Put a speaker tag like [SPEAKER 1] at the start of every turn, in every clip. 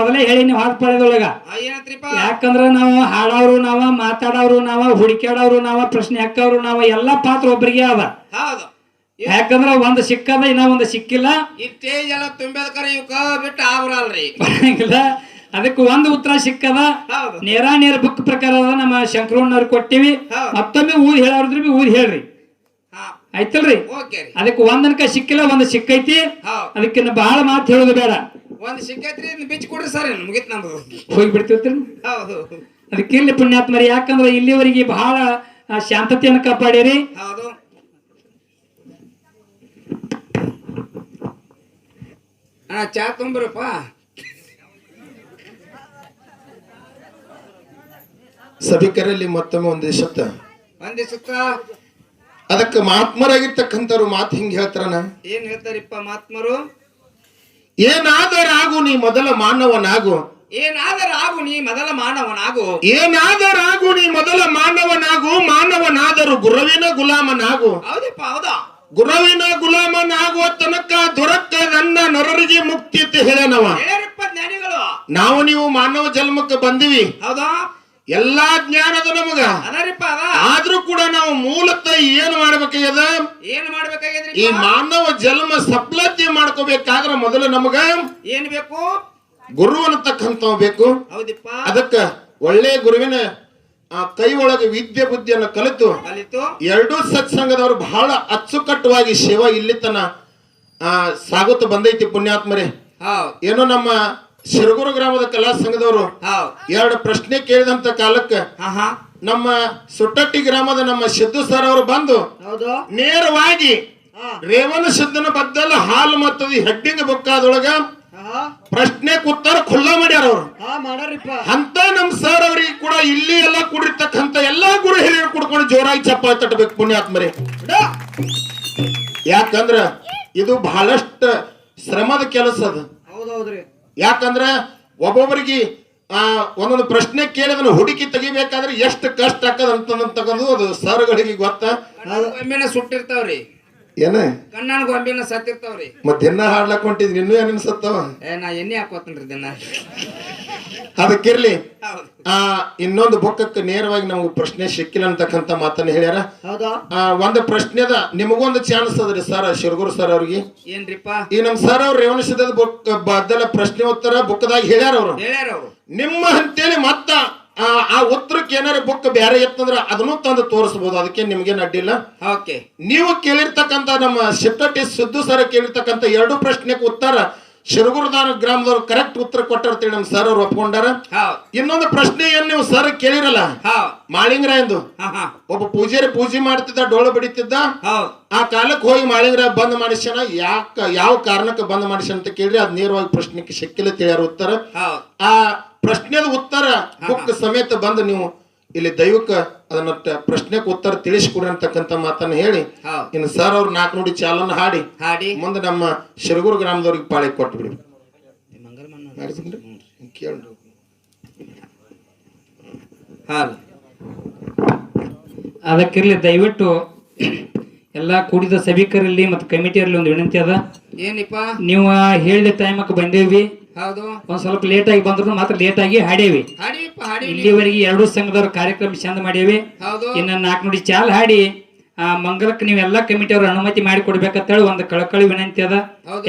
[SPEAKER 1] ಮೊದಲೇ ಹೇಳಿ ನೀವು ಹಾಡ್
[SPEAKER 2] ಪಡೆದೊಳಗ
[SPEAKER 1] ಯಾಕಂದ್ರ ನಾವು ಹಾಡೋರು ನಾವ ಮಾತಾಡೋರು ನಾವ ಹುಡುಕ್ಯಾಡೋರು ನಾವ ಪ್ರಶ್ನೆ ಹಾಕೋರು ನಾವ ಎಲ್ಲಾ ಪಾತ್ರ ಒಬ್ಬರಿಗೆ ಅದ ಯಾಕಂದ್ರ ಒಂದ್ ಸಿಕ್ಕದ ಇನ್ನ ಒಂದ್ ಸಿಕ್ಕಿಲ್ಲ.
[SPEAKER 2] ತುಂಬೇದ್ಕರ ಇವಕ್ಕ ಬಿಟ್ಟು ಆವರಲ್ರಿ
[SPEAKER 1] ಬರಂಗಿಲ್ಲ. ಅದಕ್ಕೆ ಒಂದು ಉತ್ತರ ಸಿಕ್ಕದ. ನೇರ ನೇರ ಬುಕ್ ಪ್ರಕಾರ ಅದ ನಮ್ಮ ಶಂಕರಣ್ಣವ್ರಿಗೆ ಕೊಟ್ಟಿವಿ. ಮತ್ತೊಮ್ಮೆ ಊದ್ ಹೇಳೋರಿದ್ರೆ ಬಿ ಊದ್ ಹೇಳ್ರಿ. ಆಯ್ತಲ್ರಿ? ಅದಕ್ಕೆ ಒಂದನಕ ಸಿಕ್ಕಿಲ್ಲ ಒಂದ್ ಸಿಕ್ಕೈತಿ. ಅದಕ್ಕಿನ್ನ ಬಹಳ ಮಾತು ಹೇಳೋದು ಬೇಡ.
[SPEAKER 2] ಒಂದ್ ಸಿಕ್ಕೈತ್ರಿ ಬಿಚ್ಚಿ ಕೊಡ್ರಿ ಸರ್ ಮುಗಿತ್ ನಮ್ದು
[SPEAKER 1] ಹೋಗಿ ಬಿಡ್ತಿರ್ತೀರಿ
[SPEAKER 2] ಹೌದು.
[SPEAKER 1] ಅದಕ್ಕೆ ಇಲ್ಲಿ ಪುಣ್ಯಾತ್ಮರಿ ಯಾಕಂದ್ರೆ ಇಲ್ಲಿವರೆಗೆ ಬಹಳ ಆ, ಶಾಂತತೆಯನ್ನು ಕಾಪಾಡಿರಿ
[SPEAKER 2] ಹೌದು. ಅಣ್ಣ ಚಾ ತುಂಬ್ರಪ್ಪ?
[SPEAKER 3] ಸಭಿಕರಲ್ಲಿ ಮತ್ತೊಮ್ಮೆ ಒಂದು ಶಬ್ದ.
[SPEAKER 2] ಒಂದೇ ಸುತ್ತ
[SPEAKER 3] ಅದಕ್ಕೆ ಮಹಾತ್ಮರಾಗಿರ್ತಕ್ಕಂಥವ್ರು ಮಾತು ಹಿಂಗ್ ಹೇಳ್ತಾರನ
[SPEAKER 2] ಏನ್ ಹೇಳ್ತಾರಿಪ್ಪ ಮಾತ್ಮರು?
[SPEAKER 3] ಏನಾದರಾಗು ನೀ ಮೊದಲ ಮಾನವನಾಗು.
[SPEAKER 2] ಏನಾದರಾಗು ನೀ ಮೊದಲ ಮಾನವನಾಗು.
[SPEAKER 3] ಏನಾದರಾಗು ನೀ ಮೊದಲ ಮಾನವನಾಗು ಮಾನವನಾದರೂ ಗುರುವಿನ ಗುಲಾಮನಾಗು.
[SPEAKER 2] ಹೌದಪ್ಪ ಹೌದಾ?
[SPEAKER 3] ಗುರುವಿನ ಗುಲಾಮನಾಗುವ ತನಕ ದೊರಕ ನನ್ನ ನರರಿಗೆ ಮುಕ್ತಿ ಅಂತ
[SPEAKER 2] ಜ್ಞಾನಿಗಳು.
[SPEAKER 3] ನಾವು ನೀವು ಮಾನವ ಜನ್ಮಕ್ಕೆ ಬಂದಿವಿ.
[SPEAKER 2] ಹೌದಾ?
[SPEAKER 3] ಎಲ್ಲಾ ಜ್ಞಾನದ ನಮಗ.
[SPEAKER 2] ಅದಾರಿಪ್ಪ ಅದ.
[SPEAKER 3] ಆದ್ರೂ ಕೂಡ ನಾವು ಮೂಲತಃ ಏನ್ ಮಾಡ್ಬೇಕಾಗ್ಯದ?
[SPEAKER 2] ಏನ್ ಮಾಡ್ಬೇಕಾಗ್ಯದ
[SPEAKER 3] ಈ ಮಾನವ ಜನ್ಮ ಸಫಲತೆ ಮಾಡ್ಕೋಬೇಕಾದ್ರೆ ಮೊದಲು ನಮಗ
[SPEAKER 2] ಏನ್ ಬೇಕು?
[SPEAKER 3] ಗುರು ಅನ್ನತಕ್ಕಂಥವ್ ಬೇಕು.
[SPEAKER 2] ಹೌದಿಪ್ಪ.
[SPEAKER 3] ಅದಕ್ಕ ಒಳ್ಳೆ ಗುರುವಿನ ಆ, ಕೈ ಒಳಗೆ ವಿದ್ಯೆ ಬುದ್ಧಿಯನ್ನು ಕಲಿತು
[SPEAKER 2] ಕಲಿತು.
[SPEAKER 3] ಎರಡೂ ಸತ್ಸಂಗದವರು ಬಹಳ ಅಚ್ಚುಕಟ್ಟುವಾಗಿ ಶಿವ ಇಲ್ಲಿ ತನ ಆ, ಸಾಗುತ್ತ ಬಂದೈತಿ ಪುಣ್ಯಾತ್ಮರೇ. ಏನೋ ನಮ್ಮ ಶಿರಗುರು ಗ್ರಾಮದ ಕಲಾ ಸಂಘದವರು ಎರಡು ಪ್ರಶ್ನೆ ಕೇಳಿದಂತ ಕಾಲಕ್ಕೆ ನಮ್ಮ ಸುಟ್ಟಟ್ಟಿ ಗ್ರಾಮದ ನಮ್ಮ ಸಿದ್ದು ಸರ್ ಅವರು ಬಂದು ನೇರವಾಗಿ ರೇವಣ ಸಿದ್ದನ ಬದ್ದಲ ಹಾಲು ಮತ್ತದ ಹೆಡ್ಡಿಂಗ್ ಬುಕ್ಕಾದೊಳಗ ಪ್ರಶ್ನೆ ಕೂತಾರ ಖುಲ್ಲಾ ಮಾಡ್ಯಾರ ಅವ್ರು. ಅಂತ ನಮ್ ಸರ್ ಅವ್ರಿಗೆ ಕೂಡ ಇಲ್ಲಿ ಎಲ್ಲ ಕೂಡಿರ್ತಕ್ಕಂತ ಎಲ್ಲಾ ಗುರು ಹಿರಿಯರು ಕುಡ್ಕೊಂಡು ಜೋರಾಗಿ ಚಪ್ಪಾಳೆ ತಟ್ಟಬೇಕು ಪುಣ್ಯಾತ್ಮರಿ. ಯಾಕಂದ್ರ ಇದು ಬಹಳಷ್ಟು ಶ್ರಮದ ಕೆಲಸ ಅದು.
[SPEAKER 2] ಹೌದೌದ್ರಿ.
[SPEAKER 3] ಯಾಕಂದ್ರ ಒಬ್ಬೊಬ್ಬರಿಗೆ ಆ ಒಂದೊಂದು ಪ್ರಶ್ನೆ ಕೇಳಿದನ್ನು ಹುಡುಕಿ ತೆಗಿಬೇಕಾದ್ರೆ ಎಷ್ಟು ಕಷ್ಟ ಆಕದ ಅಂತಕ್ಕಂಥದ್ದು ಅದು ಸರ್ಗಳಿಗೆ ಗೊತ್ತ.
[SPEAKER 2] ಸುಟ್ಟಿರ್ತಾವ್ರಿ.
[SPEAKER 3] ಏನ?
[SPEAKER 2] ಕಣ್ಣನ ಗೊಂಬಿನ ಸತ್ತಿರ್ತಾವ್ರಿ.
[SPEAKER 3] ಮತ್ತೆ ದಿನ ಹಾಡ್ಲಕ್ ಹೊಂಟಿದ್ರಿ ಇನ್ನೂ ಏನ್ ಸತ್ತವ
[SPEAKER 2] ಏ ನಾ ಎಣ್ಣೆ ಹಾಕೋತನ್ರಿ ದಿನ.
[SPEAKER 3] ಅದಕ್ಕಿರ್ಲಿ ಆ ಇನ್ನೊಂದು ಬುಕ್ಕಕ್ಕೆ ನೇರವಾಗಿ ನಮ್ಗೆ ಪ್ರಶ್ನೆ ಸಿಕ್ಕಿಲ್ಲ ಅಂತಕ್ಕಂಥ ಮಾತನ್ನ ಹೇಳ್ಯಾರ. ಒಂದು ಪ್ರಶ್ನೆದ ನಿಮಗೊಂದು ಚಾನ್ಸ್ ಅದ್ರಿ ಸರ್ ಶಿರಗುರು ಸರ್ ಅವ್ರಿಗೆ.
[SPEAKER 2] ಏನ್ರಿಪ್ಪ?
[SPEAKER 3] ಈ ನಮ್ ಸರ್ ಅವ್ರು ರೇವಣಿಸಿದ ಬುಕ್ ಅದೆಲ್ಲ ಪ್ರಶ್ನೆ ಉತ್ತರ ಬುಕ್ದಾಗ ಹೇಳ್ಯಾರ ಅವ್ರು. ನಿಮ್ಮ ಅಂತೇಳಿ ಮತ್ತ ಆ ಉತ್ತರಕ್ಕೆ ಏನಾರ ಬುಕ್ ಬೇರೆ ಇತ್ತಂದ್ರ ಅದನ್ನು ತಂದು ತೋರಿಸಬಹುದು ಅದಕ್ಕೆ ನಿಮ್ಗೇನು ಅಡ್ಡಿಲ್ಲ ನೀವು ಕೇಳಿರ್ತಕ್ಕಂಥ ನಮ್ಮ ಶಿಟ್ಟಟ್ಟಿ ಸಿದ್ದು ಸರ್ ಕೇಳಿರ್ತಕ್ಕಂಥ ಎರಡು ಪ್ರಶ್ನೆಗೆ ಉತ್ತರ ಶಿರಗುರುದಾನ ಗ್ರಾಮದವ್ರು ಕರೆಕ್ಟ್ ಉತ್ತರ ಕೊಟ್ಟಾರ ನಮ್ ಸರ್ ಅವ್ರು ಒಪ್ಕೊಂಡಾರ. ಇನ್ನೊಂದು ಪ್ರಶ್ನೆ ಏನ್ ನೀವು ಸರ್ ಕೇಳಿರಲ್ಲ? ಮಾಳಿಂಗ್ರ
[SPEAKER 2] ಹಾ
[SPEAKER 3] ಒಬ್ಬ ಪೂಜಾರಿ ಪೂಜೆ ಮಾಡ್ತಿದ್ದ ಡೋಳು ಬಿಡಿತಿದ್ದ. ಆ ಕಾಲಕ್ಕೆ ಹೋಗಿ ಮಾಳಿಂಗ್ರ ಬಂದ್ ಮಾಡಿಸ್ಯಾನ. ಯಾಕ ಯಾವ ಕಾರಣಕ್ಕೆ ಬಂದ್ ಮಾಡಿಸ್ಯಾನ ಅಂತ ಕೇಳ್ರಿ ಅದ್ ನೇರವಾಗಿ ಪ್ರಶ್ನೆಗೆ ಶಕ್ಕಿಲ್ಲ ತಿಳಿಯಾರ ಉತ್ತರ. ಆ ಪ್ರಶ್ನೆದ ಉತ್ತರ ಬುಕ್ ಸಮೇತ ಬಂದು ನೀವು ಇಲ್ಲಿ ದೈವಕ್ಕ ಅದನ್ನ ಪ್ರಶ್ನೆಗೆ ಉತ್ತರ ತಿಳಿಸಿಕೊಡಿ ಅಂತಕ್ಕಂಥ ಮಾತನ್ನ ಹೇಳಿ ಇನ್ನು ಸರ್ ಅವ್ರ ನಾಲ್ಕು ನೋಡಿ ಚಾಲನ ಹಾಡಿ
[SPEAKER 2] ಹಾಡಿ.
[SPEAKER 3] ಮುಂದೆ ನಮ್ಮ ಶಿರಗೂರು ಗ್ರಾಮದವ್ರಿಗೆ ಪಾಳಿ ಕೊಟ್ಟು ಬಿಡಿ
[SPEAKER 2] ಮಂಗಲಮನ್ನ
[SPEAKER 3] ಮಾಡಿದ್ರಿ ಕೇಳ್ರಿ.
[SPEAKER 2] ಹಾಲ್
[SPEAKER 1] ಅದಕ್ಕಿರ್ಲಿ ದಯವಿಟ್ಟು ಎಲ್ಲಾ ಕೂಡಿದ ಸಭಿಕರಲ್ಲಿ ಮತ್ತೆ ಕಮಿಟಿಯಲ್ಲಿ ಒಂದು ವಿನಂತಿ ಅದ.
[SPEAKER 2] ಏನಿಪ್ಪ?
[SPEAKER 1] ನೀವು ಹೇಳಿದ ಟೈಮಕ್ಕೆ ಬಂದೇವಿ
[SPEAKER 2] ಹೌದು.
[SPEAKER 1] ಒಂದ್ ಸ್ವಲ್ಪ ಲೇಟ್ ಆಗಿ ಬಂದ್ರು ಮಾತ್ರ ಲೇಟ್ ಆಗಿ ಹಾಡೇವಿ.
[SPEAKER 2] ಹಾಡಿ
[SPEAKER 1] ಇಲ್ಲಿವರೆಗೆ ಎರಡು ಸಂಘದವ್ರ ಕಾರ್ಯಕ್ರಮ ಚಂದ ಮಾಡೇವಿ
[SPEAKER 2] ಹೌದು.
[SPEAKER 1] ಇನ್ನ ನಾಲ್ಕು ನುಡಿ ಚಾಲ್ ಹಾಡಿ ಆ ಮಂಗಲಕ್ಕೆ ಕಮಿಟಿ ಅವ್ರ ಅನುಮತಿ ಮಾಡಿ ಕೊಡ್ಬೇಕಂತೇಳಿ ಒಂದು ಕಳಕಳಿ ವಿನಂತಿ ಅದ.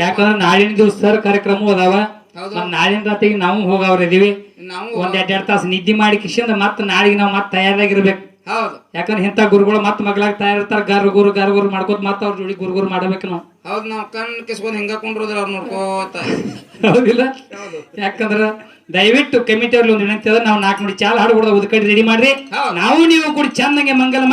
[SPEAKER 1] ಯಾಕಂದ್ರೆ ನಾಳಿನ ದಿವಸ ಕಾರ್ಯಕ್ರಮ ಅದಾವ. ನಾಳಿನ ರಾತ್ರಿಗೆ ನಾವು ಹೋಗವ್ರ ಇದೀವಿ
[SPEAKER 2] ನಾವು
[SPEAKER 1] ಒಂದ್ ಎರಡ್ ಎರಡ್ ತಾಸು ನಿದ್ದೆ ಮಾಡಿ ಕಿಶಿಂದ ಮತ್ತೆ ನಾಳೆಗೆ ನಾವು ಮತ್ತೆ ತಯಾರಾಗಿರ್ಬೇಕು.
[SPEAKER 2] ಹೌದು.
[SPEAKER 1] ಯಾಕಂದ್ರೆ ಇಂಥ ಗುರುಗಳು ಮತ್ತೆ ಮಗ್ಲಾಗ ತಯಾರಿರ್ತಾರ. ಗರ್ ಗುರು ಗರ್ ಗುರು ಮಾಡ್ಕೋತ ಮತ್ತೆ ಅವ್ರ ಜೋಡಿ ಗುರು ಗುರು ಮಾಡ್ಬೇಕು ನಾವು.
[SPEAKER 2] ಹೌದು ನಾವು ಕಣ್ ಕಿಸ್ಕೊಂಡು ಹಿಂಗ ಕುಂಡ್ರೋದ್ರ ಅವ್ರು ನೋಡ್ಕೋತ.
[SPEAKER 1] ಹೌದಿಲ್ಲ?
[SPEAKER 2] ಹೌದು.
[SPEAKER 1] ಯಾಕಂದ್ರ ದಯವಿಟ್ಟು ಕಮಿಟಿ ಅವ್ರಲ್ಲಿ ಒಂದು ವಿನಂತಿ ಅದ ನಾವು ನಾಲ್ಕು ನೋಡಿ ಚಾಲ ಹಾಡು ಕೂಡ ಉದ್ಕಡಿ ರೆಡಿ ಮಾಡ್ರಿ. ನಾವು ನೀವು ಕೂಡ ಚಂದಂಗೆ ಮಂಗಲ